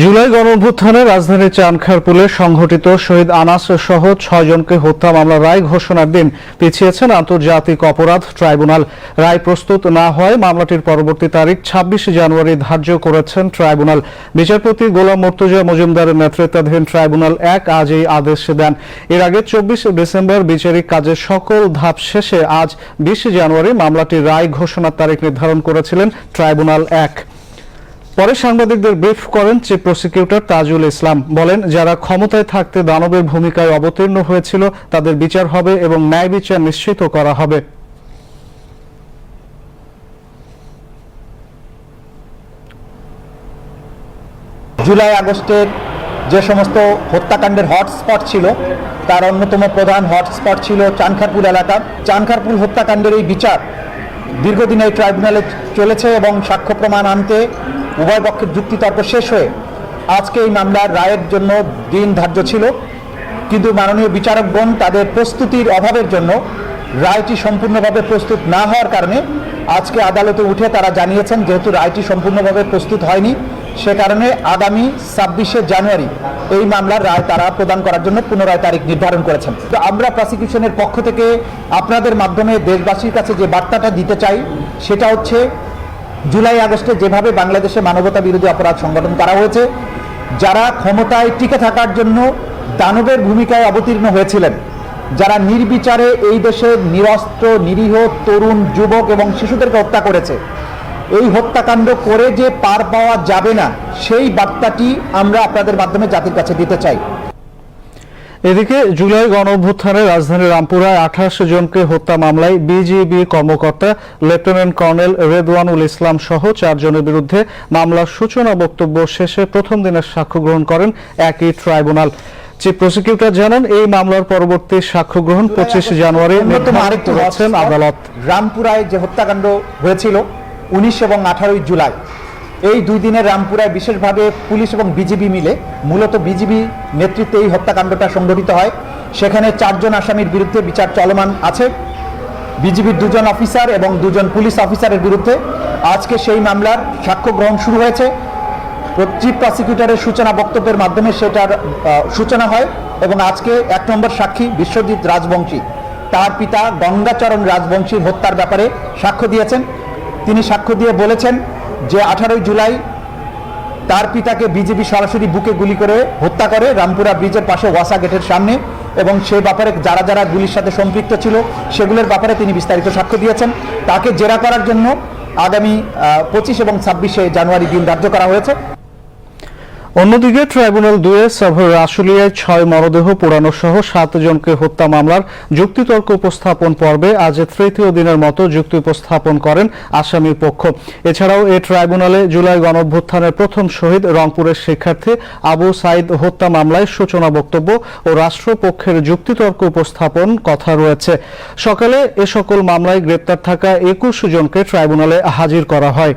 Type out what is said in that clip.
জুলাই গণঅভ্যুত্থানে রাজধানীর চানখারপুলে সংঘটিত শহীদ আনাস সহ ছয়জনকে হত্যা মামলার রায় ঘোষণার দিন পিছিয়েছেন আন্তর্জাতিক অপরাধ ট্রাইব্যুনাল। রায় প্রস্তুত না হয় মামলাটির পরবর্তী তারিখ ছাব্বিশে জানুয়ারি ধার্য করেছেন ট্রাইব্যুনাল। বিচারপতি গোলাম মর্তুজা মজুমদারের নেতৃত্বাধীন ট্রাইব্যুনাল এক আজ এই আদেশ দেন। এর আগে চব্বিশ ডিসেম্বর বিচারিক কাজের সকল ধাপ শেষে আজ বিশে জানুয়ারি মামলাটির রায় ঘোষণার তারিখ নির্ধারণ করেছিলেন ট্রাইব্যুনাল এক। পরে সাংবাদিকদের ব্রিফ করেন চিফ প্রসিকিউটর তাজুল ইসলাম। বলেন, যারা ক্ষমতায় থাকতে দানবের ভূমিকায় অবতীর্ণ হয়েছিল, তাদের বিচার হবে এবং ন্যায় বিচার নিশ্চিত করা হবে। জুলাই আগস্টের যে সমস্ত হত্যাকাণ্ডের হটস্পট ছিল, তার অন্যতম প্রধান হটস্পট ছিল চানখারপুল এলাকা। চানখারপুল হত্যাকাণ্ডের এই বিচার দীর্ঘদিন এই ট্রাইব্যুনালে চলেছে এবং সাক্ষ্য প্রমাণ আনতে উভয় পক্ষের যুক্তিতর্ক শেষ হয়ে আজকে এই মামলার রায়ের জন্য দিন ধার্য ছিল। কিন্তু মাননীয় বিচারকগণ তাদের প্রস্তুতির অভাবের জন্য রায়টি সম্পূর্ণভাবে প্রস্তুত না হওয়ার কারণে আজকে আদালতে উঠে তারা জানিয়েছেন যেহেতু রায়টি সম্পূর্ণভাবে প্রস্তুত হয়নি, সে কারণে আগামী ছাব্বিশে জানুয়ারি এই মামলার রায় তারা প্রদান করার জন্য পুনরায় তারিখ নির্ধারণ করেছেন। তো আমরা প্রসিকিউশনের পক্ষ থেকে আপনাদের মাধ্যমে দেশবাসীর কাছে যে বার্তাটা দিতে চাই, সেটা হচ্ছে জুলাই আগস্টে যেভাবে বাংলাদেশে মানবতা বিরোধী অপরাধ সংগঠন করা হয়েছে, যারা ক্ষমতায় টিকে থাকার জন্য দানবের ভূমিকায় অবতীর্ণ হয়েছিলেন, যারা নির্বিচারে এই দেশের নিরস্ত্র, নিরীহ তরুণ, যুবক এবং শিশুদেরকে হত্যা করেছে, এই হত্যাকাণ্ড করে যে পার পাওয়া যাবে না, সেই বার্তাটি আমরা আপনাদের মাধ্যমে জাতির কাছে দিতে চাই। এদিকে জুলাই গণ অভ্যুত্থানে রাজধানীর রামপুরায় আঠাশ জনকে হত্যা মামলায় বিজিবি কর্মকর্তা লেফটেন্যান্ট কর্নেল রেদওয়ানুল ইসলাম সহ চারজনের বিরুদ্ধে মামলার সূচনা বক্তব্য শেষে প্রথম দিনের সাক্ষ্য গ্রহণ করেন একই ট্রাইব্যুনাল। চিফ প্রসিকিউটর জানান এই মামলার পরবর্তী সাক্ষ্য গ্রহণ পঁচিশ জানুয়ারি আদালত। রামপুরায় যে হত্যাকাণ্ড হয়েছিল উনিশ এবং আঠারোই জুলাই এই দুই দিনের রামপুরায় বিশেষভাবে পুলিশ এবং বিজিবি মিলে, মূলত বিজিবি নেতৃত্বে এই হত্যাকাণ্ডটা সংঘটিত হয়। সেখানে চারজন আসামির বিরুদ্ধে বিচার চলমান আছে। বিজিবির দুজন অফিসার এবং দুজন পুলিশ অফিসারের বিরুদ্ধে। আজকে সেই মামলার সাক্ষ্য গ্রহণ শুরু হয়েছে। চিফ প্রসিকিউটরের সূচনা বক্তব্যের মাধ্যমে সেটার সূচনা হয় এবং আজকে এক নম্বর সাক্ষী বিশ্বজিৎ রাজবংশী। তার পিতা গঙ্গাচরণ রাজবংশীর হত্যার ব্যাপারে সাক্ষ্য দিয়েছেন। তিনি সাক্ষ্য দিয়ে বলেছেন যে আঠারোই জুলাই তার পিতাকে বিজেপি সরাসরি বুকে গুলি করে হত্যা করে রামপুরা ব্রিজের পাশে ওয়াসা গেটের সামনে এবং সে ব্যাপারে যারা যারা গুলির সাথে সম্পৃক্ত ছিল, সেগুলোর ব্যাপারে তিনি বিস্তারিত সাক্ষ্য দিয়েছেন। তাকে জেরা করার জন্য আগামী পঁচিশ এবং ছাব্বিশে জানুয়ারি দিন ধার্য করা হয়েছে। অন্যদিকে ট্রাইব্যুনাল দুয়ে সাভার আশুলিয়ায় ছয় মরদেহ পোড়ানো সহ সাত জনকে হত্যা মামলার যুক্তিতর্ক উপস্থাপন পর্বে আজ তৃতীয় দিনের মতো যুক্তি উপস্থাপন করেন আসামির পক্ষ। এছাড়াও এ ট্রাইব্যুনালে জুলাই গণঅভ্যুত্থানের প্রথম শহীদ রংপুরের শিক্ষার্থী আবু সাইদ হত্যা মামলায় সূচনা বক্তব্য ও রাষ্ট্রপক্ষের যুক্তিতর্ক উপস্থাপন কথা রয়েছে। সকালে এ সকল মামলায় গ্রেপ্তার থাকা একুশ জনকে ট্রাইব্যুনালে হাজির করা হয়।